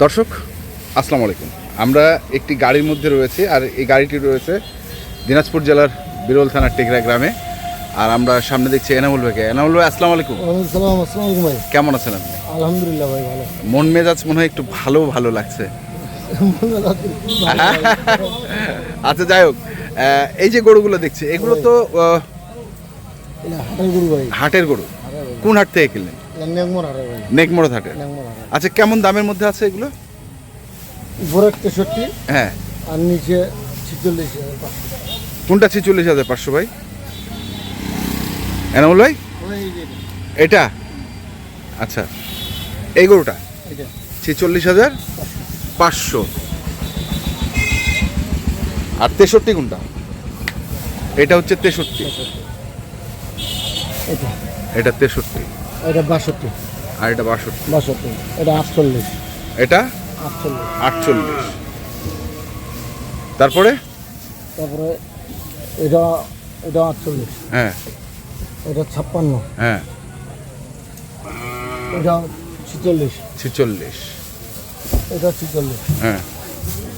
দর্শক আসসালামু আলাইকুম। আমরা একটি গাড়ির মধ্যে রয়েছি আর এই গাড়িটি রয়েছে দিনাজপুর জেলার বিরল থানার টেকরা গ্রামে। আর আমরা সামনে দেখছি এনামুল ভাইকে। এনামুল ভাই আসসালামু আলাইকুম। আসসালামু আলাইকুম ভাই। কেমন আছেন আপনি? আলহামদুলিল্লাহ ভাই ভালো। মন মেজাজ মনে হয় একটু ভালো ভালো লাগছে। আচ্ছা যাই হোক এই যে গরুগুলো দেখছি এগুলো তো হাটের গরু ভাই। হাটের গরু। কোন হাট থেকে কিনলেন? নেকমোড় হাটের আচ্ছা কেমন দামের মধ্যে আছে এগুলো? উপরে তেষট্টি হ্যাঁ। আর নিচে ছিচল্লিশ হাজার কোনটা ছিচল্লিশ হাজার পাঁচশো ভাই? এনামুল ভাই? এটা। আচ্ছা এই গরুটা? ছেচল্লিশ হাজার পাঁচশো। আর তেষট্টি কোনটা? এটা হচ্ছে তেষট্টি। এটা এটা তেষট্টি। এটা বাষট্টি। আর এটা বাষট্টি। বাষট্টি। এটা আটচল্লিশ। এটা? আটচল্লিশ। আটচল্লিশ। তারপরে? তারপরে এটা এটা আটচল্লিশ। হ্যাঁ। এটা ছাপ্পান্ন। হ্যাঁ। এটা ছিচল্লিশ। ছেচল্লিশ। এটা ছিচল্লিশ। হ্যাঁ।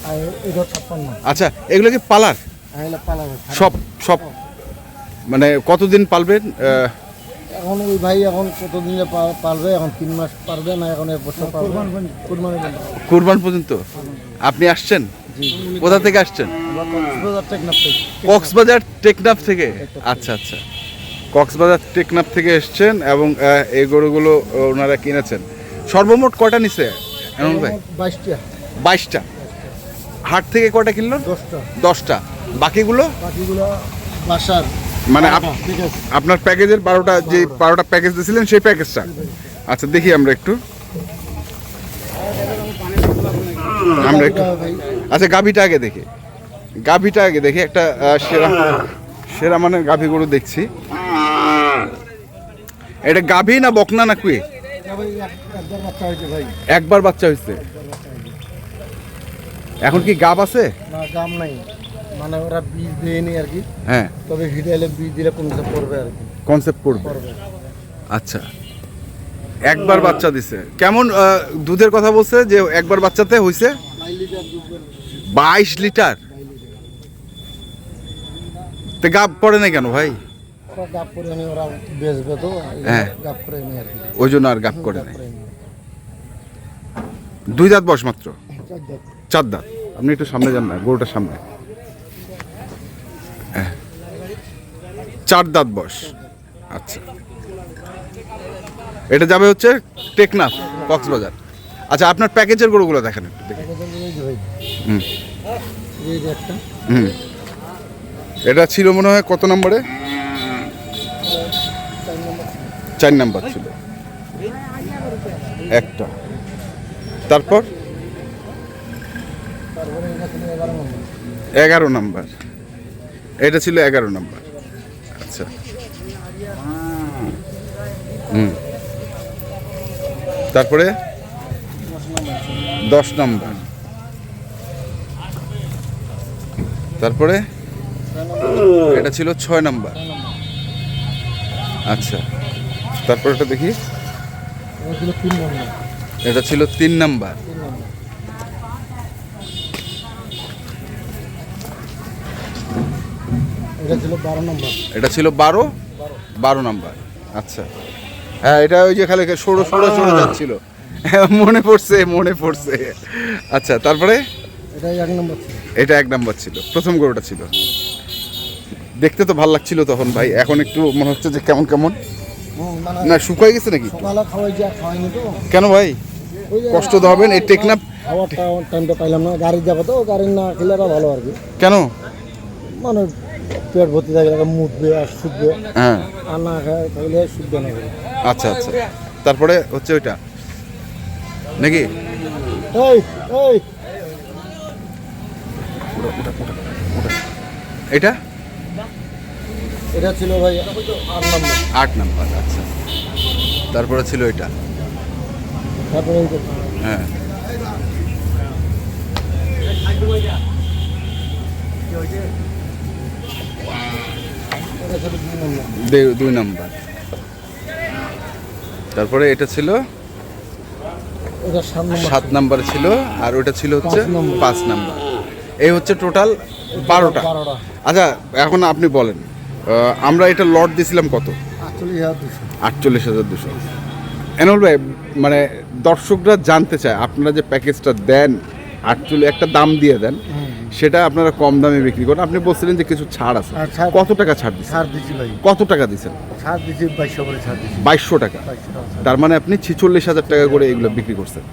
আর এটা ছাপ্পান্ন। আচ্ছা এগুলো কি পালার? এটা পালাবে সব সব মানে কতদিন পালবেন? এখন ওই ভাই এখন কতদিনে পারবে এখন তিন মাস পারবে না এখন এক বছর পারবে? কুরবান পর্যন্ত। আপনি আসছেন? কোথা থেকে আসছেন? কক্সবাজার টেকনাফ থেকে। কক্সবাজার টেকনাফ থেকে? আচ্ছা আচ্ছা। কক্সবাজার টেকনাফ থেকে এসছেন এবং এই গরুগুলো ওনারা কিনেছেন। সর্বমোট কটা নিছে এমন ভাই? বাইশটা। বাইশটা। হাট থেকে কটা কিনলো? দশটা। দশটা। বাকিগুলো? বাকিগুলো বাসার। মানে আপ- আপনার প্যাকেজের বারোটা যে বারোটা প্যাকেজ দিয়েছিলেন সেই প্যাকেজটা। আচ্ছা দেখি আমরা একটু। আমরা একটু আচ্ছা গাভিটা আগে দেখি। গাভিটা আগে দেখি একটা সেরা সেরা মানে গাভি গরু দেখছি। এটা গাভি না বকনা না কুয়ে? একবার বাচ্চা হয়েছে। এখন কি গাব আছে? না দাম নাই। মানে ওরা বীজ দেয়নি আর কি। হ্যাঁ। তবে হিডাইলে বীজ দিলে কোন কিছু পড়বে আর কি। কনসেপ্ট করবে আচ্ছা। একবার বাচ্চা দিছে। কেমন দুধের কথা বলছে যে একবার বাচ্চাতে হয়েছে বাইশ লিটার। তো গাব পড়ে না কেন ভাই? ওরা গাপ করে ওরা বেচবে তো হ্যাঁ। গাপ আর কি। ওই জন্য আর গাব করে গাপ নাই। দুই দাঁত বয়স মাত্র? চার দাঁত। আপনি একটু সামনে যান না গরুটার সামনে। চার দাঁত বয়স। আচ্ছা। এটা যাবে হচ্ছে টেকনাফ, কক্সবাজার। আচ্ছা আপনার প্যাকেজের গরুগুলো দেখেন একটু, দেখি। এটা তো এই যে ভাই হুম। হুম। এটা ছিল মনে হয় কত নম্বরে? চার নাম্বার ছিল। একটা। তারপর? এগারো নাম্বার। এটা ছিল এগারো নাম্বার। আচ্ছা। হুম। তারপরে? দশ নম্বর। তারপরে? এটা ছিল ছয় নম্বর। আচ্ছা। তারপরে এটা দেখি। এটা ছিল তিন নম্বর। এটা ছিল বারো নম্বর। এটা ছিল বারো? বারো নাম্বার। আচ্ছা। হ্যাঁ এটা ওই যে খালি সরো সরো সরো যাচ্ছিল। হ্যাঁ, মনে পড়ছে মনে পড়ছে। আচ্ছা তারপরে? এটা এক নম্বর ছিল। এটা এক নাম্বার ছিল। প্রথম গরুটা ছিল। দেখতে তো ভালো লাগছিল তখন ভাই। এখন একটু মনে হচ্ছে যে কেমন কেমন? মানে না শুকাই গেছে নাকি? কেন ভাই? ওই কষ্ট তো হবেন এই খাওয়ার টাইমটা পাইলাম না। গাড়ি যাব তো গাড়ি না খেলে ভালো আর কি। কেন? মানে পেট ভর্তি থাকে মুতবে আর শুকবে হ্যাঁ। আর না খায় খাইলে শুকবে না। আচ্ছা আচ্ছা। তারপরে হচ্ছে ওইটা। নাকি? এই এই। এটা? এটা ছিল ভাই আট নম্বর। আট নাম্বার আচ্ছা। তারপরে ছিল এটা? তারপরে হ্যাঁ। ছিল দুই নম্বর দে- দুই নাম্বার। তারপরে এটা ছিল সাত নম্বর ছিল। আর ওটা ছিল হচ্ছে পাঁচ নম্বর। এই হচ্ছে টোটাল বারোটা। আচ্ছা এখন আপনি বলেন আমরা এটা লট দিছিলাম কত? আটচল্লিশ হাজার দুশো। আটচল্লিশ হাজার দুশো। এনল ভাই মানে দর্শকরা জানতে চায় আপনারা যে প্যাকেজটা দেন আটচল্লিশ একটা দাম দিয়ে দেন সেটা আপনারা কম দামে বিক্রি করেন। আপনি বলছিলেন যে কিছু ছাড় আছে। কত টাকা ছাড় দিচ্ছেন? ছাড় দিচ্ছি ভাই। কত টাকা দিচ্ছেন? ছাড় দিচ্ছি বাইশশো করে ছাড় দিচ্ছি। বাইশশো টাকা। তার মানে আপনি ছিচল্লিশ হাজার টাকা করে এগুলো বিক্রি করছেন।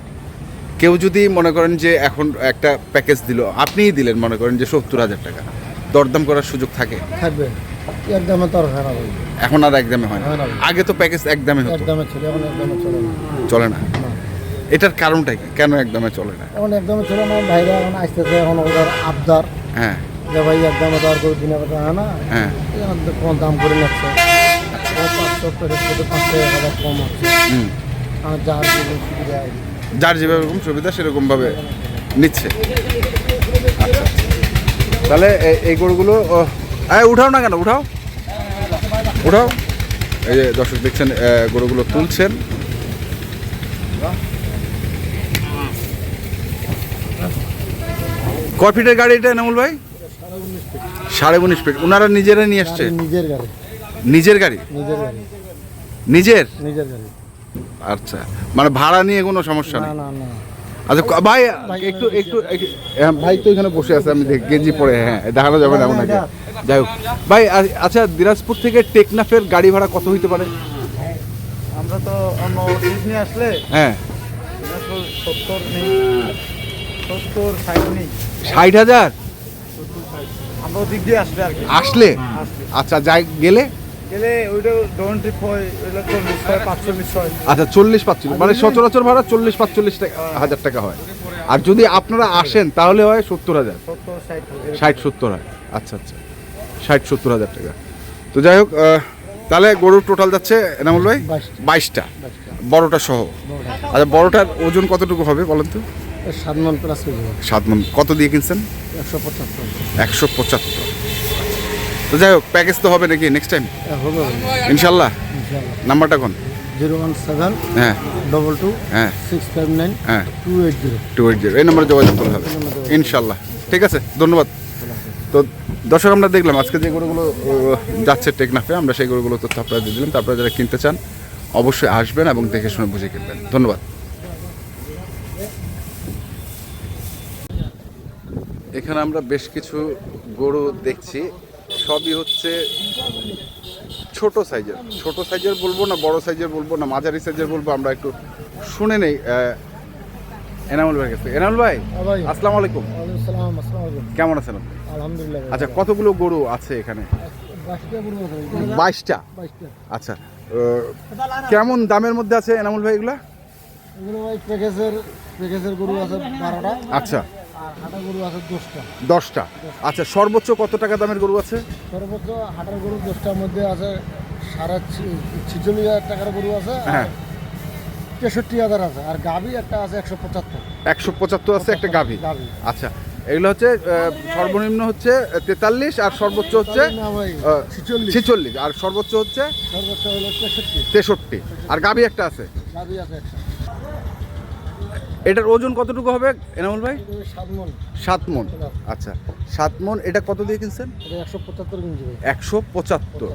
কেউ যদি মনে করেন যে এখন একটা প্যাকেজ দিল আপনিই দিলেন মনে করেন যে সত্তর হাজার টাকা। দরদাম করার সুযোগ থাকে। থাকবে। একদমে তো হয় না এখন আর একদমে হয় না। আগে তো প্যাকেজ একদমে হতো। একদমে ছিল এখন একদমে চলে না। চলে না। এটার কারণটা কি? কেন একদমে চলে না? এখন একদমে চলে না ভাইরা এখন আসতেছে এখন ওদের আবদার। হ্যাঁ। যে ভাই একদমে আর করে দিনে কথা হয় না। হ্যাঁ। কম দাম করে নিচ্ছে। পাঁচশো পাঁচশো এক হাজার কম আর যার যেরকম সুবিধা হয়। যার যেভাবে রকম সুবিধা সেরকমভাবে নিচ্ছে। আচ্ছা। তাহলে এই গরুগুলো এই উঠাও না কেন? উঠাও। উঠাও। এই যে দর্শক দেখছেন গরুগুলো তুলছেন। কয় ফিটের গাড়ি এটা নামুল ভাই? সাড়ে উনিশ ফিট ওনারা নিজেরা নিয়ে আসছে নিজের গাড়ি। নিজের গাড়ি? নিজের গাড়ি। নিজের? নিজের গাড়ি। আচ্ছা। মানে ভাড়া নিয়ে কোনো সমস্যা নেই? না না। আচ্ছা ভাই একটু একটু হ্যাঁ, ভাই তো এখানে বসে আছে আমি দেখি, গেঞ্জি পরে হ্যাঁ দেখানো যাবে না ওনাকে যাই হোক। ভাই আচ্ছা দিনাজপুর থেকে টেকনাফের গাড়ি ভাড়া কত হইতে পারে? আমরা তো অন্য জিনিস নিয়ে আসলে হ্যাঁ। সত্তর নেই। সত্তর ষাট নেই। ষাট হাজার? আসলে। আচ্ছা যাই গেলে? হয় হয় আচ্ছা চল্লিশ পাঁচচল্লিশ। মানে সচরাচর ভাড়া চল্লিশ পাঁচচল্লিশ টাকা হাজার টাকা হয়। আর যদি আপনারা আসেন তাহলে হয় সত্তর হাজার। ষাট সত্তর হয়। আচ্ছা আচ্ছা। ষাট সত্তর হাজার টাকা। তো যাই হোক তাহলে গরুর টোটাল যাচ্ছে এনামুল ভাই? বাইশটা। বড়টা সহ। আচ্ছা বড়টার ওজন কতটুকু হবে বলেন তো? সাত মন প্লাস সাত মন। কত দিয়ে কিনছেন? একশো পঁচাত্তর। একশো পঁচাত্তর। তো যাই হোক প্যাকেজ তো হবে নাকি নেক্সট টাইম হবে ইনশাল্লাহ। নাম্বারটা কোন? জিরো ওয়ান সেভেন হ্যাঁ। ডবল টু হ্যাঁ। সিক্স ফাইভ নাইন হ্যাঁ। Two eight zero two eight zero এই নম্বরে যোগাযোগ করতে হবে। ইনশাল্লাহ। ঠিক আছে ধন্যবাদ। তো দর্শক আমরা দেখলাম আজকে যে গরুগুলো যাচ্ছে টেকনাফে আমরা সেই গরুগুলো তথ্য আপনারা দিয়ে দিলাম। তারপরে যারা কিনতে চান অবশ্যই আসবেন এবং দেখে শুনে বুঝে কিনবেন। ধন্যবাদ। এখানে আমরা বেশ কিছু গরু দেখছি। সবই হচ্ছে ছোট সাইজের। ছোট সাইজের বলব না বড় সাইজের বলব না মাঝারি সাইজের বলব আমরা একটু শুনে নেই এনামুল ভাই কাছে এনামুল ভাই হ্যাঁ আসসালামু আলাইকুম। কেমন আছেন আপনি? আলহামদুলিল্লাহ আচ্ছা কতগুলো গরু আছে এখানে? বাইশটা আচ্ছা কেমন দামের মধ্যে আছে এনামুল ভাই এগুলা? এগুলো ভাই প্যাকেজের প্যাকেজের গরু আছে বারোটা। আচ্ছা। হাটা গরু আছে দশটা। দশটা। আচ্ছা সর্বোচ্চ কত টাকা দামের গরু আছে? সর্বোচ্চ হাটার গরু দশটার মধ্যে আছে সাড়ে ছিচল্লিশ হাজার টাকার গরু আছে হ্যাঁ। তেষট্টি হাজার আছে। আর গাভি একটা আছে একশো পঁচাত্তর। একশো পঁচাত্তর আছে একটা গাভী। আচ্ছা এগুলো হচ্ছে সর্বনিম্ন হচ্ছে তেতাল্লিশ আর সর্বোচ্চ হচ্ছে ছিচল্লিশ। আর সর্বোচ্চ হচ্ছে সর্বোচ্চ হলো তেষট্টি। আর গাভী একটা আছে? গাভি আছে এটার ওজন কতটুকু হবে এনামুল ভাই? সাত মন। আচ্ছা সাত মন এটা কত দিয়ে কিনছেন? একশো পঁচাত্তর একশো পঁচাত্তর।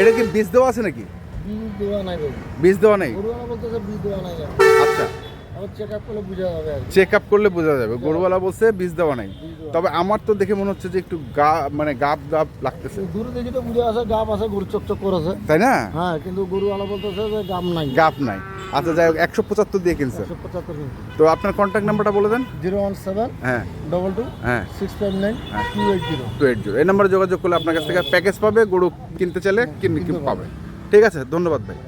এটা কি বীজ দেওয়া আছে নাকি? বীজ দেওয়া নাই বীজ দেওয়া নেই। আচ্ছা। চেক আপ করলে বোঝা যাবে চেক আপ করলে বোঝা যাবে। গরুওয়ালা বলছে বীজ দেওয়া নাই। তবে আমার তো দেখে মনে হচ্ছে যে একটু গা মানে গাপ গাপ লাগতেছে। দূরে দেখি তো বুঝে আছে গাপ আছে গরু চকচক করেছে তাই না? হ্যাঁ কিন্তু গরুওয়ালা বলতেছে যে গাম নাই। গাপ নাই। আচ্ছা যাই হোক একশো পঁচাত্তর দিয়ে কিনছে। তো আপনার কন্ট্যাক্ট নাম্বারটা বলে দেন। জিরো ওয়ান সেভেন হ্যাঁ। ডবল টু হ্যাঁ। সিক্স ফাইভ নাইন হ্যাঁ। Two eight zero. Two eight zero. এই নাম্বারে যোগাযোগ করলে আপনার কাছ থেকে প্যাকেজ পাবে গরু কিনতে চাইলে কিনে পাবে। ঠিক আছে ধন্যবাদ ভাই।